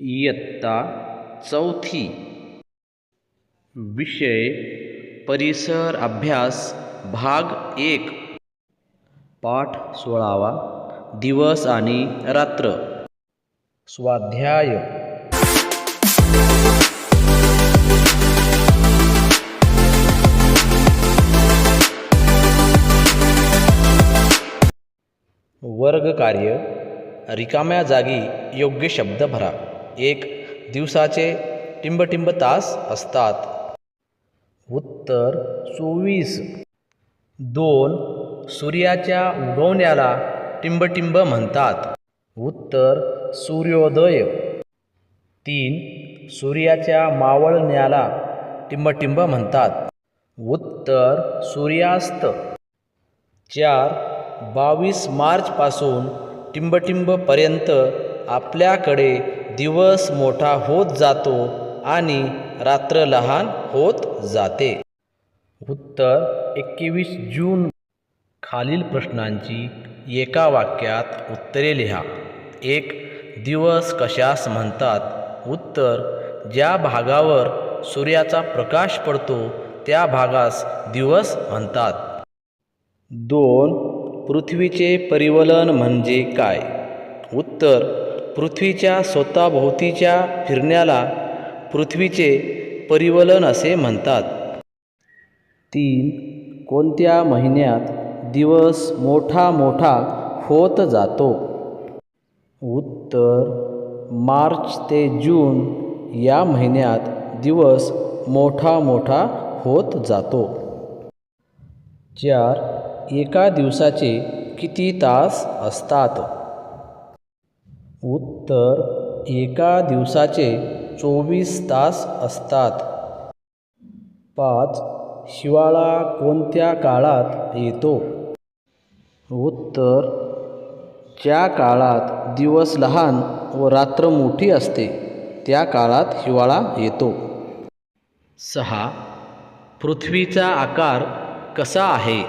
इयत्ता चौथी. विषय परिसर अभ्यास भाग एक. पाठ सोळावा. दिवस आणि रात्र. स्वाध्याय. वर्ग कार्य रिकाम्या जागी योग्य शब्द भरा. एक दिवसाचे टिंबटिंब तास असतात. उत्तर चोवीस. दोन सूर्याच्या उगवण्याला टिंबटिंब म्हणतात. उत्तर सूर्योदय. तीन सूर्याच्या मावळण्याला टिंबटिंब म्हणतात. उत्तर सूर्यास्त. चार बावीस मार्चपासून टिंबटिंबपर्यंत आपल्याकडे दिवस मोठा होत जातो आणि रात्र लहान होत जाते. उत्तर एकवीस जून. खालील प्रश्नांची एका वाक्यात उत्तरे लिहा. एक दिवस कशास म्हणतात? उत्तर ज्या भागावर सूर्याचा प्रकाश पडतो त्या भागास दिवस म्हणतात. दोन पृथ्वीचे परिवलन म्हणजे काय? उत्तर पृथ्वीच्या स्वतःभोवतीच्या फिरण्याला पृथ्वीचे परिवलन असे म्हणतात. तीन कोणत्या महिन्यात दिवस मोठा मोठा होत जातो? उत्तर मार्च ते जून या महिन्यात दिवस मोठा मोठा होत जातो. चार एका दिवसाचे किती तास असतात? उत्तर एका दिवसाचे चोवीस तास असतात. पाच हिवाळा कोणत्या काळात येतो? उत्तर ज्या काळात दिवस लहान व रात्र मोठी असते त्या काळात हिवाळा येतो. सहा पृथ्वीचा आकार कसा आहे?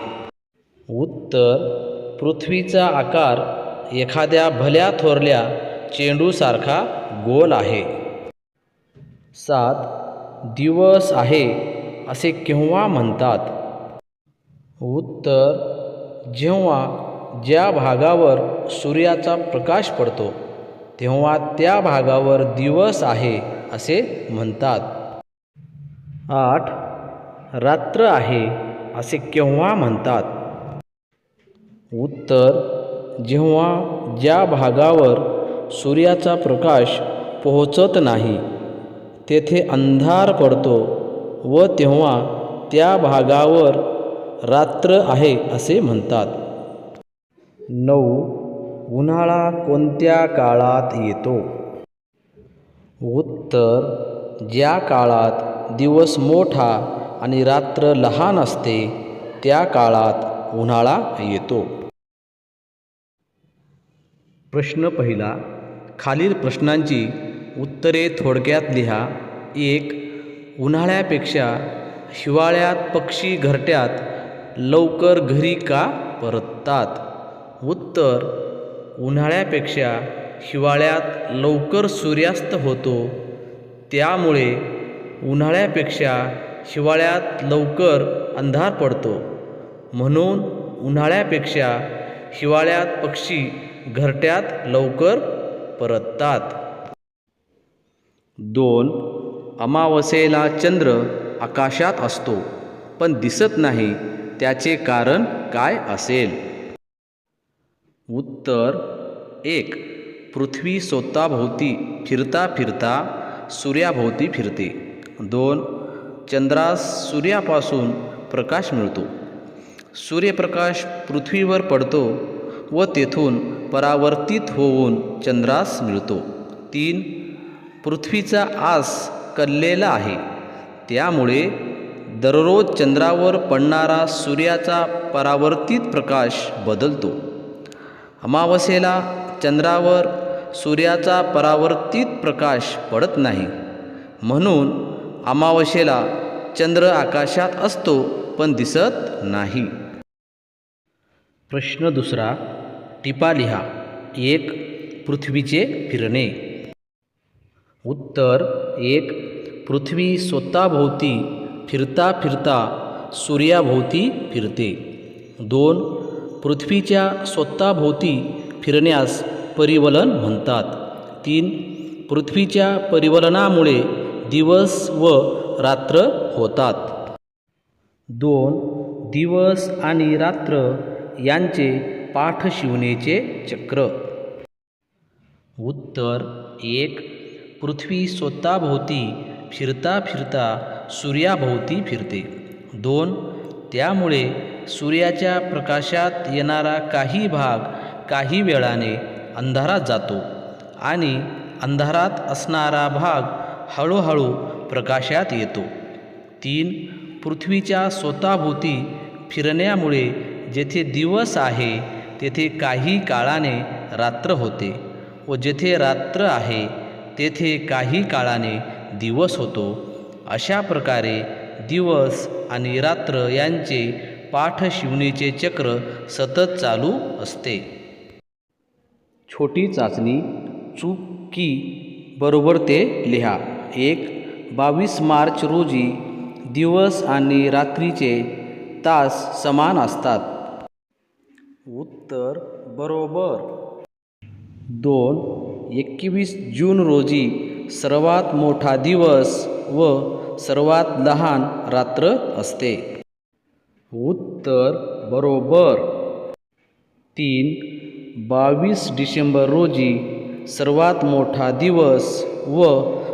उत्तर पृथ्वीचा आकार एखाद्या भल्या थोरल्या चेंडूसारखा गोल आहे. सात दिवस आहे असे केव्हा म्हणतात? उत्तर जेव्हा ज्या भागावर सूर्याचा प्रकाश पडतो तेव्हा त्या भागावर दिवस आहे असे म्हणतात. आठ रात्र आहे असे केव्हा म्हणतात? उत्तर जेव्हा ज्या भागावर सूर्याचा प्रकाश पोहोचत नाही तेथे अंधार पडतो व तेव्हा त्या भागावर रात्र आहे असे म्हणतात. नऊ. उन्हाळा कोणत्या काळात येतो? उत्तर. ज्या काळात दिवस मोठा आणि रात्र लहान असते त्या काळात उन्हाळा येतो. प्रश्न पहिला खालील प्रश्नांची उत्तरे थोडक्यात लिहा. एक उन्हाळ्यापेक्षा हिवाळ्यात पक्षी घरट्यात लवकर घरी का परततात? उत्तर उन्हाळ्यापेक्षा हिवाळ्यात लवकर सूर्यास्त होतो. त्यामुळे उन्हाळ्यापेक्षा हिवाळ्यात लवकर अंधार पडतो. म्हणून उन्हाळ्यापेक्षा हिवाळ्यात पक्षी घरट्यात लवकर परततात. दोन अमावस्येला चंद्र आकाशात असतो पण दिसत नाही त्याचे कारण काय असेल? उत्तर एक पृथ्वी स्वतःभोवती फिरता फिरता सूर्याभोवती फिरते. दोन चंद्रास सूर्यापासून प्रकाश मिळतो. सूर्यप्रकाश पृथ्वीवर पडतो व तेथून परावर्तित होऊन चंद्रास मिळतो. तीन पृथ्वीचा आस कललेला आहे. त्यामुळे दररोज चंद्रावर पडणारा सूर्याचा परावर्तित प्रकाश बदलतो. अमावस्येला चंद्रावर सूर्याचा परावर्तित प्रकाश पडत नाही. म्हणून अमावस्येला चंद्र आकाशात असतो पण दिसत नाही. प्रश्न दुसरा टिपा लिहा. एक पृथ्वीचे फिरणे. उत्तर एक पृथ्वी स्वतःभोवती फिरता फिरता सूर्याभोवती फिरते. दोन पृथ्वीच्या स्वतःभोवती फिरण्यास परिवलन म्हणतात. तीन पृथ्वीच्या परिवलनामुळे दिवस व रात्र होतात. दोन दिवस आणि रात्र यांचे पाठशिवनेचे चक्र. उत्तर एक. पृथ्वी स्वतःभोवती फिरता फिरता सूर्याभोवती फिरते. दोन. त्यामुळे सूर्याच्या प्रकाशात येणारा काही भाग काही वेळाने अंधारात जातो आणि अंधारात असणारा भाग हळूहळू प्रकाशात येतो. तीन. पृथ्वीच्या स्वतःभोवती फिरण्यामुळे जेथे दिवस आहे तेथे काही काळाने रात्र होते व जेथे रात्र आहे तेथे काही काळाने दिवस होतो. अशा प्रकारे दिवस आणि रात्र यांचे पाठशिवणीचे चक्र सतत चालू असते. छोटी चाचणी चूक की बरोबर ते लिहा. एक बावीस मार्च रोजी दिवस आणि रात्रीचे तास समान असतात. उत्तर बरोबर. दोन एकवीस जून रोजी सर्वात मोठा दिवस व सर्वात लहान रात्र असते. उत्तर बरोबर. तीन बावीस डिसेंबर रोजी सर्वात मोठा दिवस व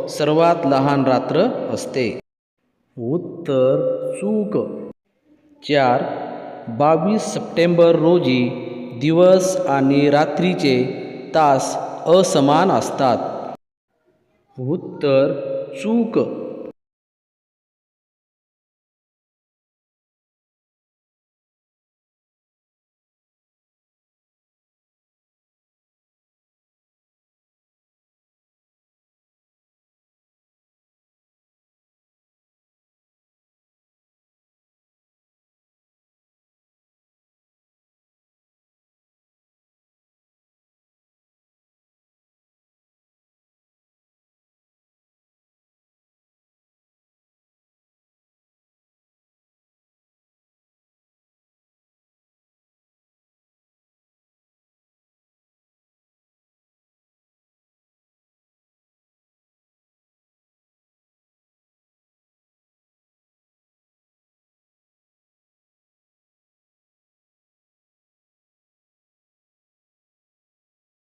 सर्वात लहान रात्र असते. उत्तर चूक. चार बावीस सप्टेंबर रोजी दिवस आणि रात्रीचे तास असमान असतात. उत्तर चूक.